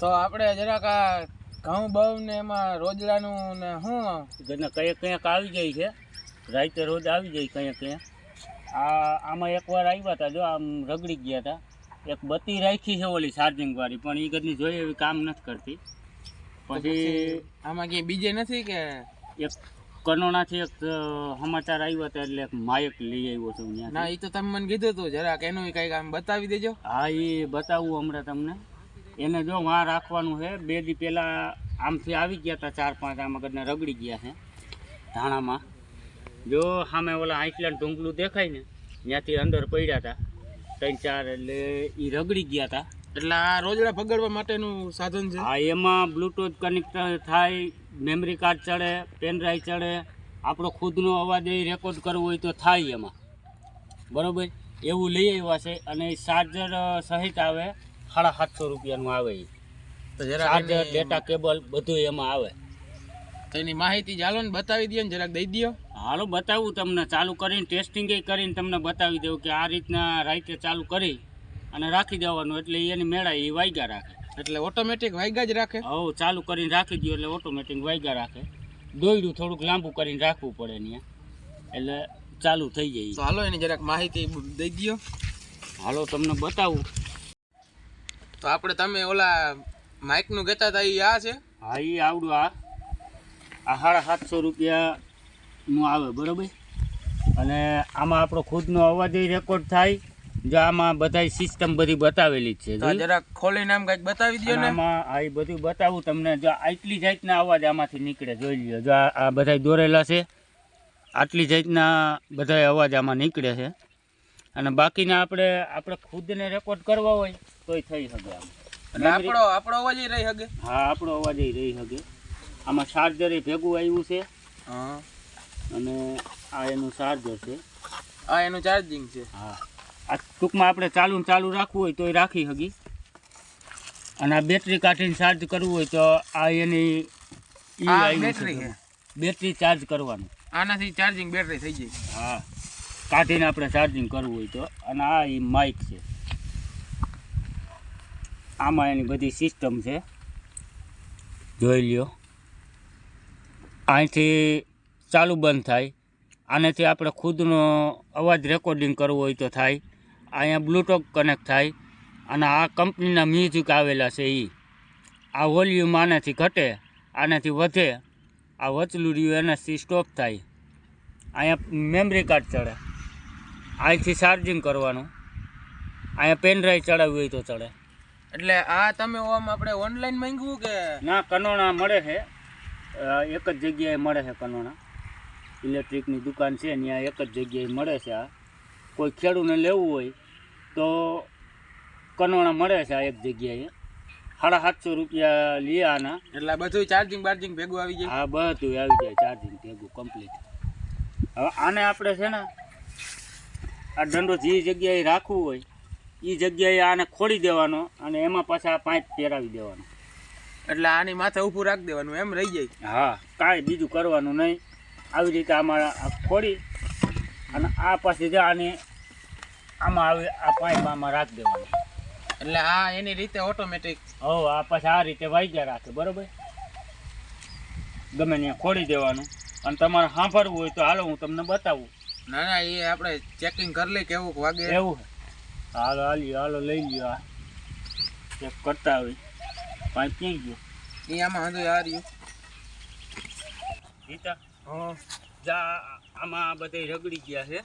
તો આપણે જરાક આ ઘઉં બહુ ને એમાં રોજડાનું ને શું ઘરના કંઈક કંઈક આવી જાય છે. રાતે રોજ આવી જાય કંઈક કંઈક આ આમાં એકવાર આવ્યા હતા જો આમ રગડી ગયા હતા. એક બત્તી રાખી છે ઓલી ચાર્જિંગવાળી પણ એ ઘરની જોઈએ એવી કામ નથી કરતી. પછી આમાં કંઈ બીજે નથી કે? એક કનોણાથી એક સમાચાર આવ્યા હતા એટલે એક માયક લઈ આવ્યો છું ના એ તો તમે મને કીધું હતું જરાક એનું કંઈક આમ બતાવી દેજો. હા એ બતાવું હમણાં તમને. એને જો વાં રાખવાનું છે બે દી પહેલાં આમથી આવી ગયા હતા ચાર પાંચ આમાં મગજને રગડી ગયા છે ધાણામાં. જો સામે ઓલા આઈસલેન્ડ ઢુંગલું દેખાય ને ત્યાંથી અંદર પડ્યા હતા ત્રણ ચાર એટલે એ રગડી ગયા હતા એટલે આ રોજડા પકડવા માટેનું સાધન છે? હા એમાં બ્લૂટૂથ કનેક્ટ થાય મેમરી કાર્ડ ચડે પેનડ્રાઈવ ચડે આપણો ખુદનો અવાજ એ રેકોર્ડ કરવો હોય તો થાય એમાં. બરાબર? એવું લઈ આવ્યા છે અને ચાર્જર સહિત આવે. સાડા સાતસો રૂપિયાનું આવે એ તો જરાક ચાર્જર ડેટા કેબલ બધું એમાં આવે. તો એની માહિતી ચાલો ને બતાવી દો ને જરાક દઈ દો હાલો બતાવું તમને. ચાલુ કરીને ટેસ્ટિંગ કરીને તમને બતાવી દઉં કે આ રીતના રાઈતે ચાલુ કરી અને રાખી દેવાનું. એટલે એની મેળા એ વાગ્યા રાખે. એટલે ઓટોમેટિક વાગ્યા જ રાખે? હવે ચાલુ કરીને રાખી દો એટલે ઓટોમેટિક વાગ્યા રાખે. દોયડું થોડુંક લાંબુ કરીને રાખવું પડે ત્યાં એટલે ચાલુ થઈ જાય હાલો એની જરાક માહિતી દઈ દો હાલો તમને બતાવું. તો આપણે તમે ઓલા માઇકનું કહેતા હતા એ આ છે? હા એ આવડું આ. આ સાડા સાતસો રૂપિયાનું આવે બરોબર? અને આમાં આપણો ખુદનો અવાજ રેકોર્ડ થાય જો આમાં બધાય સિસ્ટમ બધી બતાવેલી જ છે જરા ખોલીને આમ કંઈક બતાવી દો ને. આમાં આ બધું બતાવું તમને જો આટલી જાતના અવાજ આમાંથી નીકળે જોઈ લ્યો. જો આ આ બધાય દોરેલા છે આટલી જાતના બધાય અવાજ આમાં નીકળે છે. અને બાકીના આપણે આપણે ખુદને રેકોર્ડ કરવા હોય તોય થઈ શકે આમ. આપણો આપણો અવાજ રહી શકે. હા આપણો અવાજ રહી શકે. આમાં ચાર્જર ભેગું આવ્યું છે. હા. અને આ એનું ચાર્જર છે. આ એનું ચાર્જિંગ છે. હા. આ ટૂંકમાં આપણે ચાલુ ચાલુ રાખવું હોય તોય રાખી શકી અને આ બેટરી કાઢીને ચાર્જ કરવું હોય તો આ એની બેટરી બેટરી ચાર્જ કરવાનું. આનાથી ચાર્જિંગ બેટરી થઈ જાય. હા. કાઢીને આપણે ચાર્જિંગ કરવું હોય તો. અને આ એ માઇક છે. આમાં એની બધી સિસ્ટમ છે. જોઈ લ્યો. અહીંથી ચાલુ બંધ થાય. આનેથી આપણે ખુદનો અવાજ રેકોર્ડિંગ કરવો હોય તો થાય. અહીંયા બ્લૂટૂથ કનેક્ટ થાય. અને આ કંપનીના મ્યુઝિક આવેલા છે એ આ વોલ્યુમ આનાથી ઘટે, આનાથી વધે. આ વચલું રહ્યું, એનાથી સ્ટોપ થાય. અહીંયા મેમરી કાર્ડ ચડે. અહીંથી ચાર્જિંગ કરવાનું. અહીંયા પેન ડ્રાઈવ ચડાવવી હોય તો ચડે. એટલે આ તમે ઓમ આપણે ઓનલાઈન માંગ્યું કે? ના કનોણા મળે છે. એક જ જગ્યાએ મળે છે કનોણા. ઇલેક્ટ્રિકની દુકાન છે ત્યાં એક જ જગ્યાએ મળે છે આ. કોઈ ખેડૂને લેવું હોય તો કનોણા મળે છે આ એક જગ્યાએ. સાડા સાતસો રૂપિયા લે આના. એટલે બધું ચાર્જિંગ બાર્જિંગ ભેગું આવી જાય? હા બધું આવી જાય ચાર્જિંગ ભેગું કમ્પ્લીટ હવે આને આપણે છે ને આ દંડો જે જગ્યાએ રાખવું હોય એ જગ્યાએ આને ખોડી દેવાનો અને એમાં પાછા આ પાઇપ પહેરાવી દેવાનો. એટલે આની માથે ઊભું રાખી દેવાનું એમ રહી જાય. હા કાંઈ બીજું કરવાનું નહીં. આવી રીતે આમાં ખોડી અને આ પાસે જે આને આમાં આવી આ પાઇપ આમાં રાખી દેવાનું. એટલે આ એની રીતે ઓટોમેટિક હો આ પાછા આ રીતે વાગ્યા રાખે બરાબર? ગમે ત્યાં ખોડી દેવાનું. અને તમારે સાંભળવું હોય તો હાલો હું તમને બતાવું. ના ના એ આપણે ચેકિંગ કરી લઈ કેવું વાગે. એવું હાલો હાલી હાલો લઈ લ્યો આ. ચેક કરતા હોય. પાંચ પી ગયો. એ આમાં હજુ આ રહ્યું. ગીતા? જા આમાં બધે રગડી ગયા છે.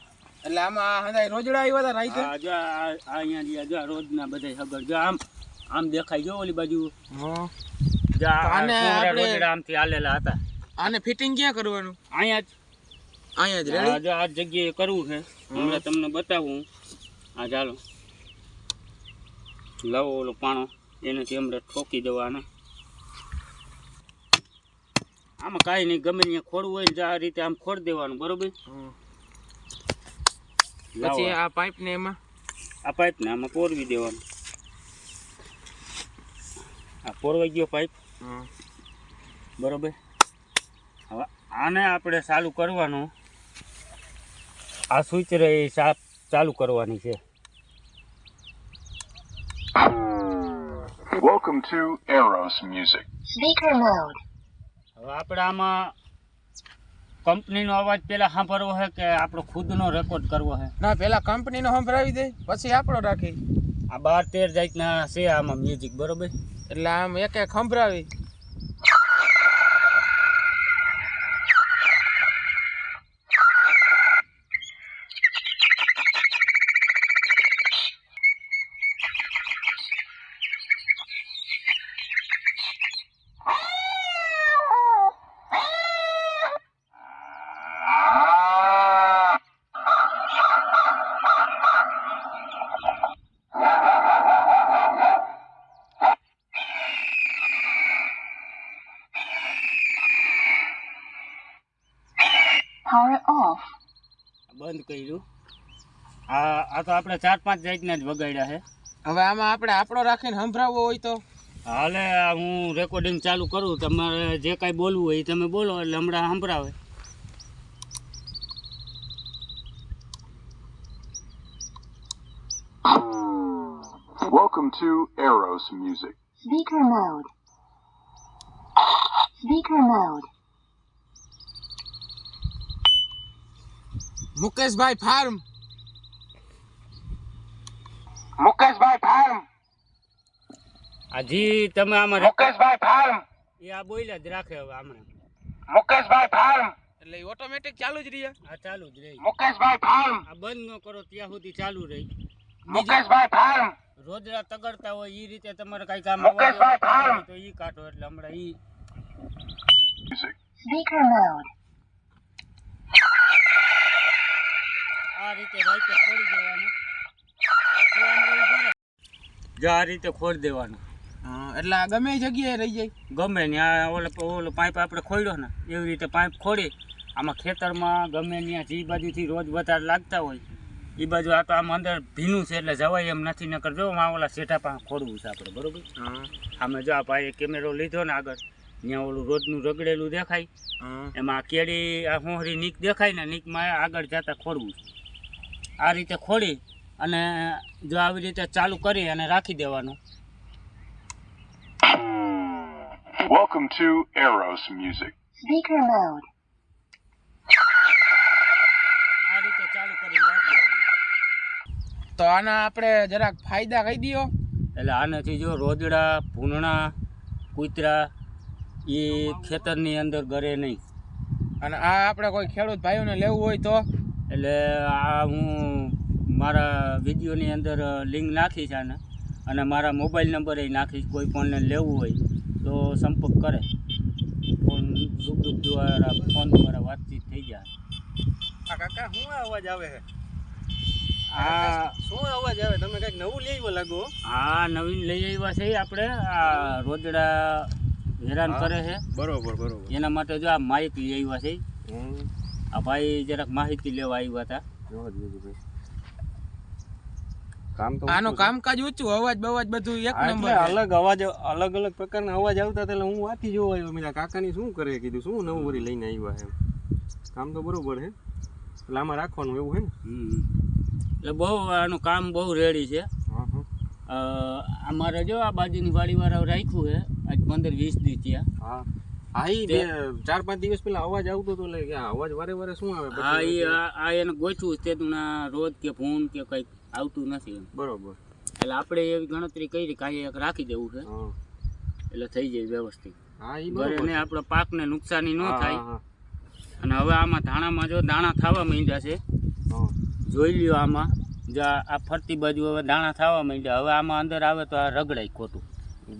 એટલે આમાં આ રોજડા આવ્યા હતા રાઈતે હા જો આ અહીંયા રહ્યા. જો રોજના બધે હગર જો આમ આમ દેખાય ગયો ઓલી બાજુ. હા. જા આને આપણે- રોજડા આમથી હાલેલા હતા. આને ફિટિંગ ક્યાં કરવાનું? અહીંયા જ. અહીંયા જ આ રેડી આ જગ્યાએ કરવું છે. હમણાં તમને બતાવું આ ચાલો. લાવો ઓલો પાણો. એનાથી હમણાં ઠોકી દેવાના આમાં કાંઈ નહીં ગમે ત્યાં ખોડવું હોય ને આ રીતે આમ ખોડ દેવાનું બરોબર? પછી આ. પાઇપ ને એમાં? આ પાઇપ ને આમાં પોરવી દેવાનું. આ પોરવાઈ ગયો પાઇપ બરોબર? હવે આને આપણે ચાલુ કરવાનું. આ સ્વિચ રહી એ ચાલુ કરવાની છે. Welcome to Eros Music. Speaker mode. હવે આપણે આમાં કંપનીનો અવાજ પહેલા સાંભળવો છે કે આપણો ખુદનો રેકોર્ડ કરવો છે ના પેલા કંપનીનો સાંભળાવી દે પછી આપણો રાખી. આ બાર તેર જાતના છે આમાં મ્યુઝિક બરોબર? એટલે આમ એક એક સંભળાવી. Power off. બંધ કર્યું આ આ તો આપણે ચાર પાંચ જાતના જ વગાડ્યા છે હવે આમાં આપણે આપણો રાખીને સંભળાવવો હોય તો હાલે હું રેકોર્ડિંગ ચાલુ કરું તમારે જે કાંઈ બોલવું હોય એ તમે બોલો એટલે હમણાં સંભળાવે Welcome to Eros Music. Speaker mode. Speaker mode. Mukeshbhai farm. Mukeshbhai farm. આ જી તમે આમાં મુકેશભાઈ ફાર્મ. એ આ બોલ્યા જ રાખે હવે હમણાં મુકેશભાઈ ફાર્મ. એટલે ઓટોમેટિક ચાલુ જ રહે હા? ચાલુ જ રહે. મુકેશભાઈ ફાર્મ. આ બંધ ન કરો ત્યાં સુધી ચાલુ રહે. મુકેશભાઈ ફાર્મ. રોજડા તગડતા હોય એ રીતે તમારે કઈ કામ મુકેશભાઈ ફાર્મ. તો ઈ કાઢો એટલે હમણાં ઈ સ્પીકર Speaker mode. આ રીતે રાઈતે ખોડી દેવાનું. જો આ રીતે ખોડી દેવાનું. હા, એટલે આ ગમે એ જગ્યાએ રહી જાય. ગમે ને આ ઓલો ઓલો પાઇપ આપણે ખોડ્યો ને એવી રીતે પાઇપ ખોડી આમાં ખેતરમાં ગમે ત્યાં જે બાજુથી રોજ વધારે લાગતા હોય એ બાજુ આ તો આમ અંદર ભીનું છે એટલે જવાય એમ નથી નકર જો આ ઓલા શેઠા પાસે ખોડવું છે આપણે બરોબર? હા, આમે જો આ ભાઈએ કેમેરો લીધો ને આગળ ત્યાં ઓલું રોજનું રગડેલું દેખાય એમાં કેળી કેડી આ હોહરી નીક દેખાય ને નીકમાં આગળ જતા ખોડવું છે. આ રીતે ખોડી અને જો આવી રીતે ચાલુ કરી અને રાખી દેવાનું Welcome to Eros Music. Speaker mode. આ રીતે ચાલુ કરી રાખી દેવાનું તો આના આપણે જરાક ફાયદા કહી દો એટલે આનાથી જો રોદડા ભૂંગણા કૂતરા એ ખેતરની અંદર ગરે નહીં અને આ આપણે કોઈ ખેડૂત ભાઈઓને લેવું હોય તો એટલે આ હું મારા વિડીયોની અંદર લિંક નાખીશ આને. અને મારા મોબાઈલ નંબરે નાખીશ કોઈ ફોનને લેવું હોય તો સંપર્ક કરે. ફોન રૂબરૂ દ્વારા ફોન દ્વારા વાતચીત થઈ જાય. કાકા શું અવાજ આવે છે? હા શું અવાજ આવે? તમે કંઈક નવું લઈ આવ્યો લાગો. હા નવીન લઈ આવ્યા છે આપણે. આ રોદડા હેરાન કરે છે. બરોબર બરોબર. એના માટે જો આ માઇક લઈ આવ્યા છે. આ ભાઈ જરાક માહિતી લેવા આવ્યા હતા. કામ તો આનું કામકાજ ઊંચું અવાજ બવાજ બધું એક નંબર અલગ અવાજ અલગ અલગ પ્રકારના અવાજ આવતા એટલે હું વાથી જોવા આવ્યો. મેં કાકાની શું કરે? કીધું શું નવું વળી લઈને આવ્યા એમ. કામ તો બરોબર હે એટલે આમાં રાખવાનું એવું ને? એટલે બહુ આનું કામ બહુ રેડી છે. હા હા. અમારે જો આ બાજુની વાડીવાળાઓ રાખ્યું છે. આજ પંદર વીસ દી ત્યાં હા. હા ઈ બે ચાર પાંચ દિવસ પહેલા અવાજ આવતો હતો એટલે અવાજ વારે વારે શું આવે? હા એ આ એને ગોઠવું તે તું ના રોજ કે ફોન કે કંઈક આવતું નથી બરોબર. એટલે આપણે એવી ગણતરી કરી કાંઈ એક રાખી દેવું છે. એટલે થઈ જાય વ્યવસ્થિત. હા એ બરાબર ને આપણે પાકને નુકસાની ન થાય. અને હવે આમાં ધાણામાં જો દાણા થવા માંડ્યા છે જોઈ લ્યો આમાં. જો આ ફરતી બાજુ હવે દાણા થવા માંડ્યા. હવે આમાં અંદર આવે તો આ રગડાય ખોટું.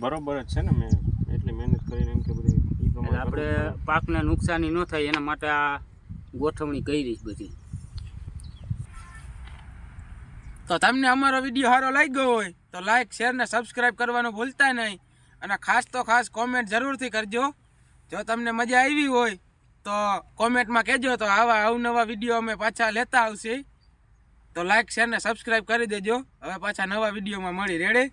બરોબર જ છે ને મેં એટલી મહેનત કરીને એમ કે બધી ઈ એટલે પ્રમાણે આપણે પાકને નુકસાની ન થાય એના માટે આ ગોઠવણી કરી બધી. તો તમને અમારો વીડિયો સારો લાગ્યો હોય, તો લાઈક શેર ને સબસ્ક્રાઈબ કરવાનું ભૂલતા નહીં. અને ખાસ તો ખાસ કોમેન્ટ જરૂરથી કરજો. જો તમને મજા આવી હોય, તો કોમેન્ટમાં કહેજો તો આવા અવનવા વીડિયો અમે પાછા લેતા આવશે. તો લાઈક શેર ને સબસ્ક્રાઈબ કરી દેજો. હવે પાછા નવા વિડીયોમાં મળી રેડે.